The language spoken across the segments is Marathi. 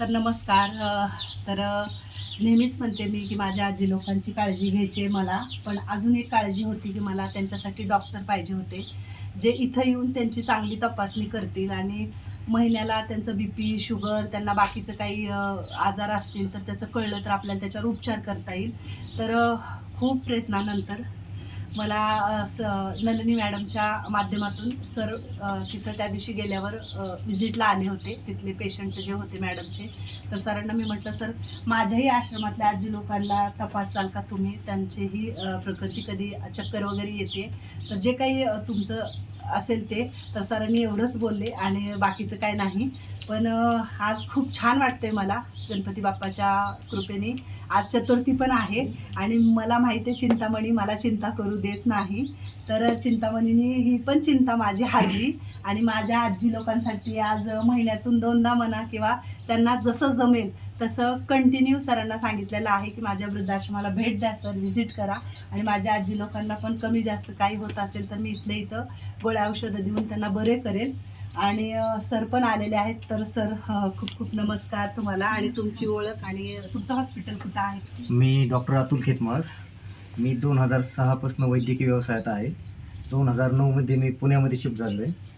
तर नमस्कार तर नेहमीच म्हणते मी की माझ्या आजी लोकांची काळजी घ्यायची आहे मला पण अजून एक काळजी होती की मला त्यांच्यासाठी डॉक्टर पाहिजे होते जे इथं येऊन त्यांची चांगली तपासणी करतील आणि महिन्याला त्यांचं बी पी शुगर त्यांना बाकीचं काही आजार असतील तर त्याचं कळलं तर आपल्याला त्याच्यावर उपचार करता येईल. तर खूप प्रयत्नानंतर मला स नलिनी मॅडमच्या माध्यमातून सर तिथं त्या दिवशी गेल्यावर विजिटला आले होते. तिथले पेशंट जे होते मॅडमचे. तर सरांना मी म्हटलं सर माझ्याही आश्रमातल्या आजी लोकांना तपासाल का तुम्ही? त्यांचीही प्रकृती कधी चक्कर वगैरे येते? तर जे काही तुमचं असेल ते. तर सरांनी एवढंच बोलले आणि बाकीचं काय नाही. पण आज खूप छान वाटतंय मला गणपती बाप्पाच्या कृपेने. आज चतुर्थी पण आहे आणि मला माहिती आहे चिंतामणी मला चिंता करू देत नाही. तर चिंतामणीने ही पण चिंता माझी हारली आणि माझ्या आजी लोकांसाठी आज महिन्यातून दोनदा म्हणा किंवा त्यांना जसं जमेल तसं कंटिन्यू सरांना सांगितलेलं आहे की माझ्या वृद्धाश्रमाला भेट द्या सर व्हिजिट करा. आणि माझ्या आजी लोकांना पण कमी जास्त काही होत असेल तर मी इथल्या इथं गोळ्या औषधं देऊन त्यांना बरे करेल. आणि सर पण आलेले आहेत. तर सर खूप खूप नमस्कार तुम्हाला आणि तुमची ओळख आणि तुमचं हॉस्पिटल कुठं आहे? मी डॉक्टर अतुल खेतमाळस. मी दोन हजार सहापासून वैद्यकीय व्यवसायात आहे. दोन हजार नऊमध्ये मी पुण्यामध्ये शिफ्ट झालो आहे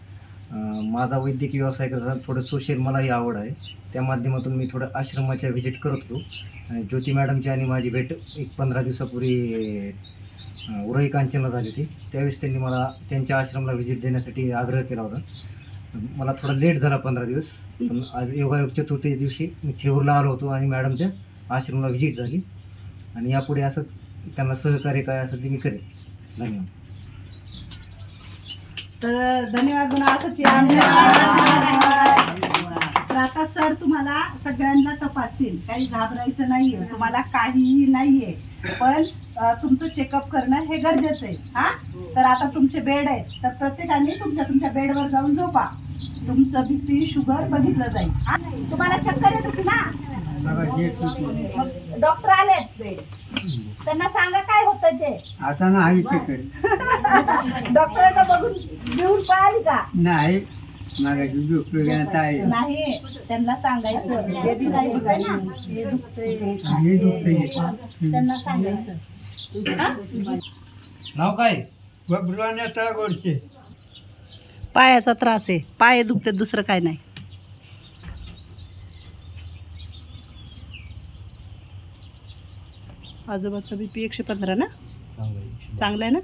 माझा वैद्यकीय व्यवसाय करताना थोडं सोशल मलाही आवड आहे. त्या माध्यमातून मी थोडं आश्रमाच्या व्हिजिट करत. होतो ज्योती मॅडमची आणि माझी भेट एक पंधरा दिवसापूर्वी उरई कांचनला झाली होती. त्यावेळेस त्यांनी मला त्यांच्या आश्रमाला व्हिजिट देण्यासाठी आग्रह केला होता. मला थोडा लेट झाला पंधरा दिवस. पण आज योगायोग चतुर्थी दिवशी मी थेऊरला आलो होतो आणि मॅडमच्या आश्रमाला व्हिजिट झाली. आणि यापुढे असंच त्यांना सहकार्य काय असेल ते मी करेन. धन्यवाद. तर धन्यवाद म्हणा असंच या. तर आता सर तुम्हाला सगळ्यांना तपासतील. काही घाबरायचं नाहीये. तुम्हाला काहीही नाहीये. पण तुमचं चेकअप करणं हे गरजेचं आहे. हा? तर आता तुमचे बेड आहेत. तर प्रत्येकाने तुमच्या तुमच्या बेडवर जाऊन झोपा. तुमचं बीपी शुगर बघितलं जाईल. हा? तुम्हाला चक्कर येत होती ना? डॉक्टर आलेत त्यांना सांगा काय होतं ते. आता नाही डॉक्टरांना बघून घेऊन पळाली का? नाही. नाही. त्यांना सांगायचं. जे बी काही दुखतंय, दुखतंय. हे दुखतंय. खातंय, त्यांना सांगायचं? नाव काय? बबरुवाने गोडचे पायाचा त्रास आहे. पाय दुखते दुसरं काय नाही. आजोबाचा बीपी एकशे पंधरा ना? चांगलं आहे ना?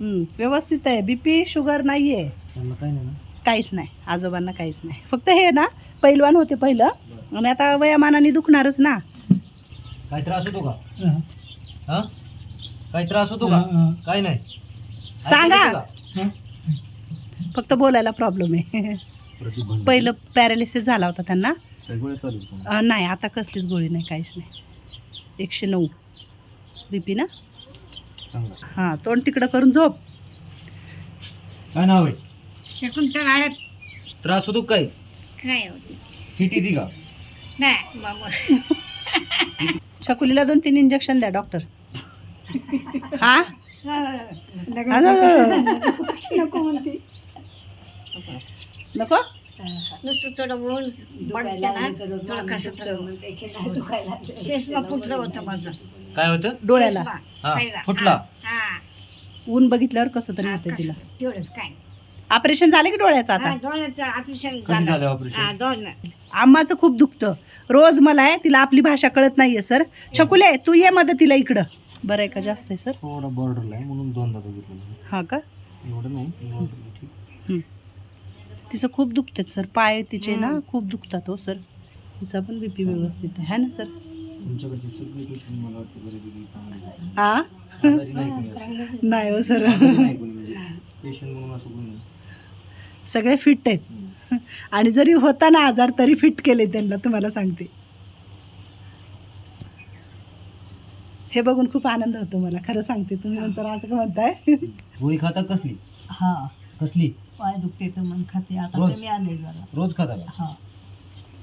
हम्म, व्यवस्थित आहे. बीपी शुगर नाही आहे त्यांना काय नाही ना? काहीच नाही. आजोबांना काहीच नाही. फक्त हे ना पैलवान होते पहिलं. आणि आता वयामानाने दुखणारच ना. काय त्रास होतो का? हा? काय त्रास होतो का? काय नाही. सांगा. येतं? फक्त बोलायला प्रॉब्लेम आहे. पहिलं पॅरालिसिस झाला होता त्यांना. चालू? अं, नाही आता कसलीच गोळी नाही काहीच नाही. एकशे नऊ. बी पी ना? चांगलं. हां तोंड तिकडं करून झोप. काय नाव आहे? शकुंतला त्रास होतो का काय काय होती. फिट येते का? नाही मामा. छकुलीला दोन तीन इंजेक्शन द्या डॉक्टर हा? नको म्हणते. नको? नुसतं थोडं शेषमा फुटलं होतं माझं. काय होतं? डोळ्याला. हा पहिला. फुटला. हा ऊन बघितल्यावर कसं तरी होतं. तिला. तेवढंच काय. ऑपरेशन झालं की डोळ्याचं हा, आता? डोळ्याचं ऑपरेशन कधी झालं. झालं हा ऑपरेशन दोन आम्हाचं खूप दुखतं. रोज मला आहे तिला आपली भाषा कळत नाहीये सर. छकुले तू ये मदतीला इकडं. बरं आहे का? जास्त आहे सर? थोडा बॉर्डरला आहे म्हणून दोनदा बघितलं. हा का? एवढं नाही ठीक. हं. तिचं खूप दुखतात सर. पाय तिचे ना खूप दुखतात हो सर. तिचा पण बीपी व्यवस्थित आहे है ना सर? तुमच्याकडचे सगळे पेशंट मला वाटतं बऱ्यापैकी चांगले आहेत. हा आजारी नाही कोणी असं. नाही हो सर. आजारी नाही कोणी म्हणजे पेशंट म्हणून असं कोणी नाही. सगळे फिट आहेत. आणि जरी होता ना आजार तरी फिट केले त्यांना तुम्हाला सांगते. हे बघून खूप आनंद होतो मला खरं सांगते. तुम्ही म्हणता असं का म्हणताय. गोळी खाता कसली? हा. कसली? पाय दुखते तर मन खाते. आता रोज? कमी आले जरा. रोज खाता का? हा.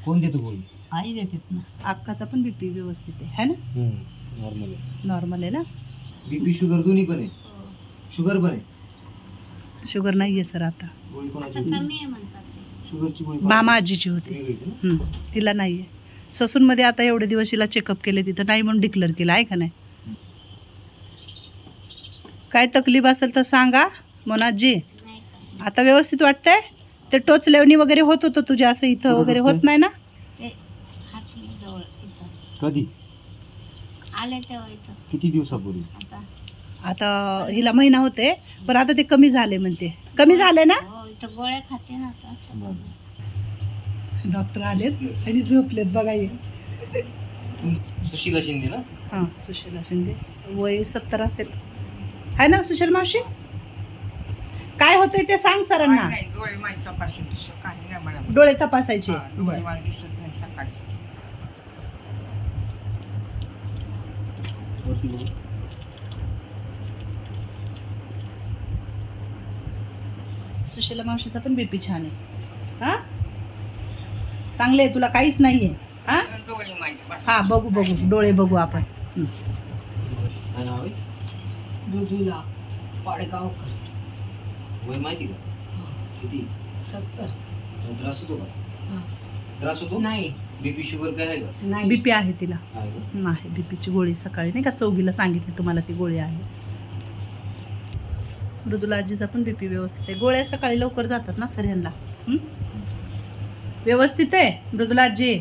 कोण देतो गोळी आई देतात ना. अक्काचा पण बीपी व्यवस्थित आहे है ना? नॉर्मल आहे. नॉर्मल आहे ना? बीपी शुगर दोन्ही पण आहे. शुगर पण आहे. शुगर नाही आहे सर आता. गोळी कोणाची? कमी आहे म्हणतात ते. शुगरची गोळी मामा आजीची होती. वेगळी आहे ना? हं, तिला नाही आहे ससूनमध्ये आता एवढे दिवस हिला चेकअप केले तिथं नाही म्हणून डिक्लेअर केलं आहे का नाही? काय तकलीफ असेल तर सांगा. मोनाजी आता व्यवस्थित वाटतंय? ते टोचलेवणी वगैरे होत होतं तुझ्या असं इथं वगैरे होत? नाही ना? कधी? आले तेव्हा इथं. किती दिवसापूर्वी? आता. आता हिला महिना होते पण आता ते कमी झाले म्हणते. कमी झाले ना? हो इथं गोळ्या खाते ना आता. डॉक्टर आलेत आणि झोपलेत बघा ये सुशीला शिंदे ना? हां सुशीला शिंदे. वय सत्तर असेल. आहे ना सुशील मावशी? काय होतंय ते सांग सरांना. डोळे माझी तपासणी दुसरं काही नाही मला डोळे तपासायचे. हा, डोळे बरं. मला दिसत नाही सकाळी. वरती बघू. सुशीला मावशीचा पण बीपी छान आहे. हा? चांगले आहे तुला काहीच नाहीये. हा? डोळे माझी बस. हा बघू बघू डोळे बघू आपण. हं. दुधीला पाडगावकर वय माहिती का? किती? सत्तर. तुला त्रास होतो का? त्रास होतो? नाही. बीपी शुगर काय आहे का? नाही. बीपी आहे तिला. आहे का? नाही बीपीची गोळी सकाळी नाही का चौघीला सांगितली तुम्हाला ती गोळी आहे. मृदुला आजीचा पण बीपी व्यवस्थित आहे. गोळ्या सकाळी लवकर जातात ना सर ह्यांना हं? व्यवस्थित आहे मृदुला आजी?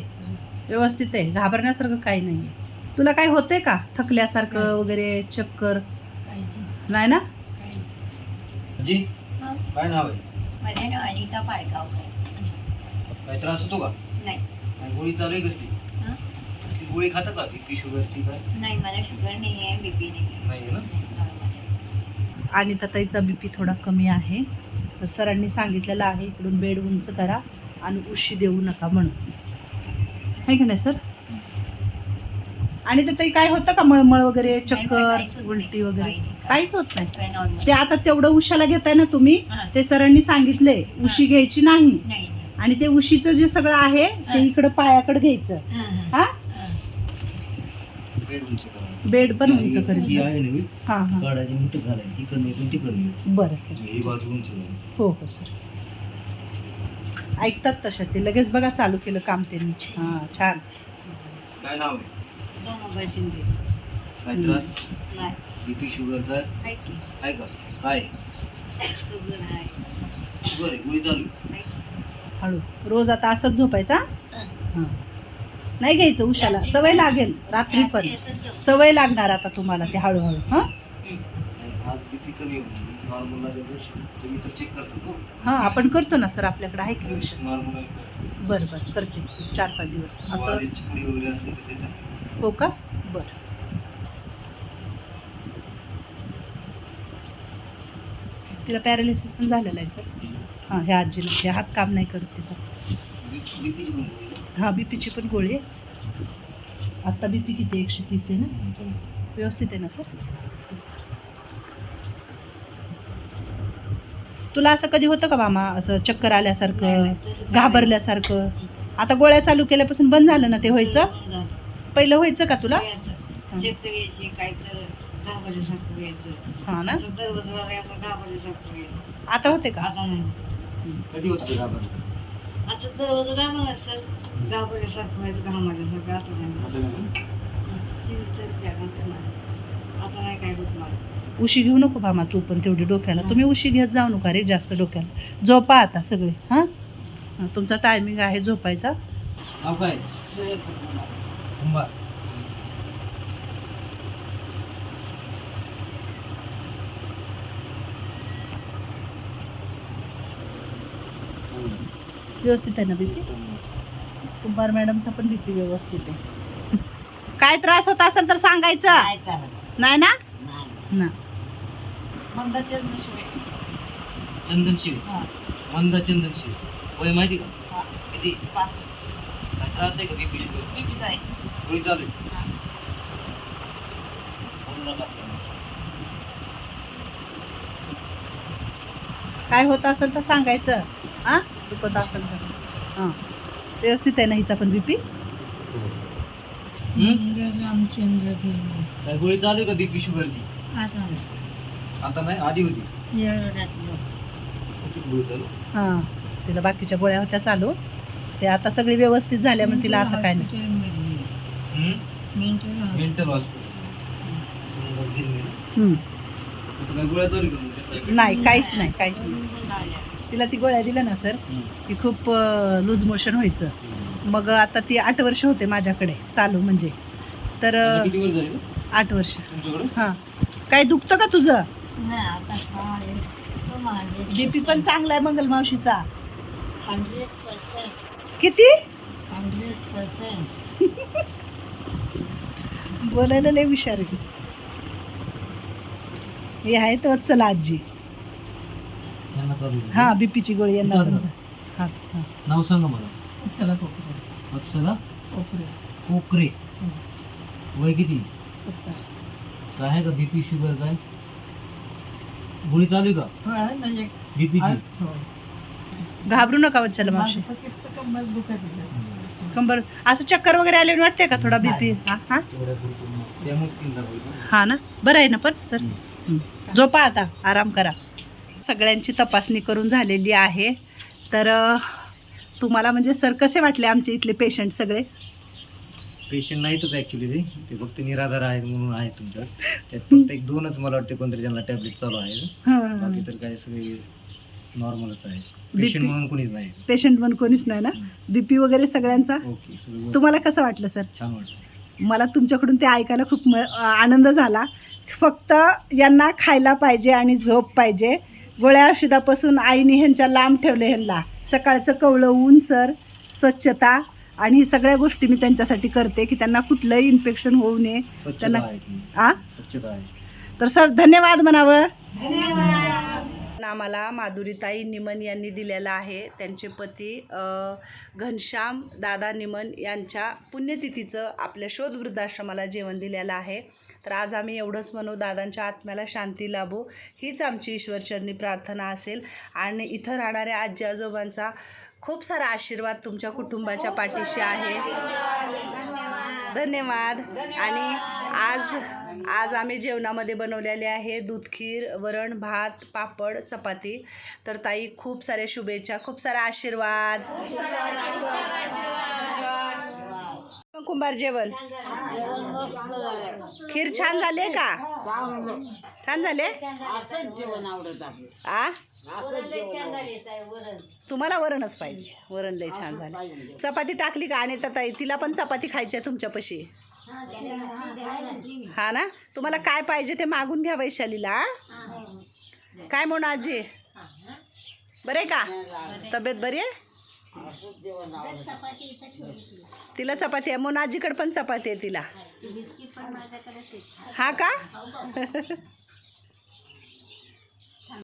व्यवस्थित आहे. घाबरण्यासारखं काही नाही आहे तुला काय होतंय का? थकल्यासारखं नाही. वगैरे चक्कर? नाही, ना. जी हा. काय नाव आहे? माझे नाव अनिता पाडगावकर. काय त्रास होतो का? नाही. काय गोळी चालू आहे कसली? हा? कसली गोळी खाता का? बीपी शुगरची काय? नाही मला शुगर नाही आहे बीपी नाही नाही आहे ना? आहे आणि ताईचा बीपी थोडा कमी आहे. तर सरांनी सांगितलेलं आहे इकडून बेड उंच करा आणि उशी देऊ नका म्हणून. आहे की नाही सर? आणि ताई काय होतं का मळमळ वगैरे चक्कर. उलटी वगैरे. काहीच होत नाही. ते आता तेवढं उशाला घेताय ना तुम्ही. ते सरांनी सांगितले उशी घ्यायची नाही. आणि ते उशीचं जे सगळं आहे ते हा. इकडं पायाकडे घ्यायचं. हा. बेड पण उंच ही हा हा. बरं सर. ही बाजू उंच झाली. हो हो सर. ऐकतात तशा ते लगेच बघा चालू केलं काम त्यांनी. हां छान. काय नाव आहे दोन शिंदे काय त्रास? नाही. बीपी शुगरचा आहे की. आहे का? काय शुगर आहे शुगर आहे. गोळी चालू आहे. हळू. रोज आता असंच झोपायचा हा. नाही घ्यायचं उशाला. सवय लागेल. रात्री पण. रात्री असंच झोप. सवय लागणार आता तुम्हाला ते हळूहळू हां? आज बीपी कमी होती नॉर्मल तुम्ही तर चेक करता हो हां आपण करतो ना सर आपल्याकडे आहे की नॉर्मल बरं बरं. करते. चार पाच दिवस असं? वारीची पुडी वगैरे असेल तर देतात हो का? बरं. तिला पॅरालिसिस पण झालेला आहे सर हां ह्या आजीला. हे हात काम नाही करत तिचा. हां बीपीची पण गोळी आहे. आत्ता बीपी किती आहे? एकशे तीस आहे ना? व्यवस्थित आहे ना सर तुला असं कधी होतं का मामा? असं चक्कर आल्यासारखं घाबरल्यासारखं? आता गोळ्या चालू केल्यापासून बंद झालं ना ते व्हायचं. पहिलं व्हायचं का तुला? यायचं. चक्कर यायची काय तर घाबरल्यासारखं यायचं हां ना? असं दरवाजा घाबरल्यासारखं यायचं आता होते का? आता नाही. कधी होतं ते घाबरायचं? आता दरवाजा घाबरला सर घाबरल्यासारखं व्हायचं घामाल्यासारखं आता नाही. असं नाही. तीन तर त्या नंतर नाही. आता नाही काय होत मला. उशी घेऊ नको मामा तू पण तेवढी डोक्याला. तुम्ही उशी घेत जाऊ नका रे जास्त डोक्याला. झोपा आता सगळे हां? हां, तुमचा टायमिंग आहे झोपायचा. नाव काय? कुंभार व्यवस्थित आहे ना बीपी? कुंभार मॅडमचा पण बीपी व्यवस्थित आहे. काय त्रास होत असेल तर सांगायचं. काय करत नाही ना? नाही. ना. चंदन शिवे. हा. मंदा चंदन शिवे. वय माहिती का? हा. किती? पाच. काय त्रास आहे का बीपी शुगर बीपीच आहे. चालू. काय होत असेल तर सांगायचं. हां? दुखत असेल तर. हां. व्यवस्थित आहे ना हिचा पण बीपी हम्म? रामचंद्र काय गोळी चालू आहे का बीपी शुगरची आता आता नाही? आधी होती. एवढ्यातलं होती. का गोळी चालू? हां. तिला बाकीच्या गोळ्या होत्या चालू. ते आता सगळी व्यवस्थित झाल्या मग तिला आता काय नाही. मेंटल हॉस्पिटल नाही काहीच नाही काहीच नाही. तिला ती गोळ्या दिल्या ना सर. की खूप लूज मोशन व्हायचं. मग आता ती आठ वर्ष होते माझ्याकडे चालू म्हणजे. तर अं, किती वर्ष झाली आठ वर्ष. तुमच्याकडे? हां. काय दुखतं का तुझं? हा बीपी पण चांगला आहे मंगल मावशीचा. किती? हंड्रेड पर्सेंट बोलायला लय हुशार आहे ती. हे आहे तर चला आजी. यांना चालू आहे. हां बीपीची गोळी यांना पण. हां हां. नाव सांगा मला. चला कोकरे वत्सला कोकरे कोकरे वय किती? सत्तर. काय आहे का बीपी शुगर काय? गोळी चालू आहे का? हो बीपीची. हो. घाबरू नका वच्छला मावशी. माझं फक्त कंबर दुखत आहे. कंबर असं चक्कर वगैरे आले वाटते का थोडा बीपी? हां हां? हा ना? बरं आहे ना पण सर. झोपा आता आराम करा. सगळ्यांची तपासणी करून झालेली आहे. तर तुम्हाला म्हणजे सर कसे वाटले आमचे इथले पेशंट सगळे? पेशंट नाहीतच ऍक्च्युली ते ते फक्त निराधार आहेत म्हणून आहेत तुमच्यात. त्यात फक्त एक दोनच मला वाटते कोणतरी ज्यांना टॅबलेट चालू आहे. बाकी तर काय सगळे नॉर्मलच आहे. पेशंट म्हणून कोणीच नाही. पेशंट पण कोणीच नाही ना? बीपी वगैरे सगळ्यांचा? ओके सगळं तुम्हाला कसं वाटलं सर? छान वाटलं. मला तुमच्याकडून ते ऐकायला खूप म आनंद झाला. फक्त यांना खायला पाहिजे आणि झोप पाहिजे. गोळ्या औषधापासून आईने ह्यांच्या लांब ठेवले ह्यांना. सकाळचं कवळं ऊन सर. स्वच्छता. आणि ही सगळ्या गोष्टी मी त्यांच्यासाठी करते की त्यांना कुठलंही इन्फेक्शन होऊ नये. स्वच्छता त्यांना- आहे. आ? स्वच्छता आहे. तर सर धन्यवाद म्हणावं. आम्हाला माधुरीताई निमन यांनी दिलेला आहे. त्यांचे पती घनश्याम दादा निमन यांच्या पुण्यतिथीचं आपल्या शोध वृद्धाश्रमाला जेवण दिलेलं आहे. तर आज आम्ही एवढंच म्हणू दादांच्या आत्म्याला शांती लाभो. हीच आमची ईश्वरचरणी प्रार्थना असेल. आणि इथं राहणाऱ्या आजी आजोबांचा खूप सारा आशीर्वाद तुमच्या कुटुंबाच्या पाठीशी आहे. धन्यवाद. आणि आज आज आम्ही जेवणामध्ये बनवलेले आहे दूध खीर वरण भात पापड चपाती. तर ताई खूप साऱ्या शुभेच्छा खूप सारा आशीर्वाद. कुंभार जेवण. खीर छान झाले का? छान झाले आ? तुम्हाला वरणच पाहिजे. वरण लय छान झालं. चपाती टाकली का? आणि ताई तिला पण चपाती खायची आहे तुमच्यापाशी. हा ना. तुम्हाला काय पाहिजे ते मागून घ्या वैशालीला हा? काय म्हणून आजी? बरं आहे का तब्येत बरी आहे? तिला चपाती आहे. म्हणून आजीकडे पण चपाती आहे तिला. हा का?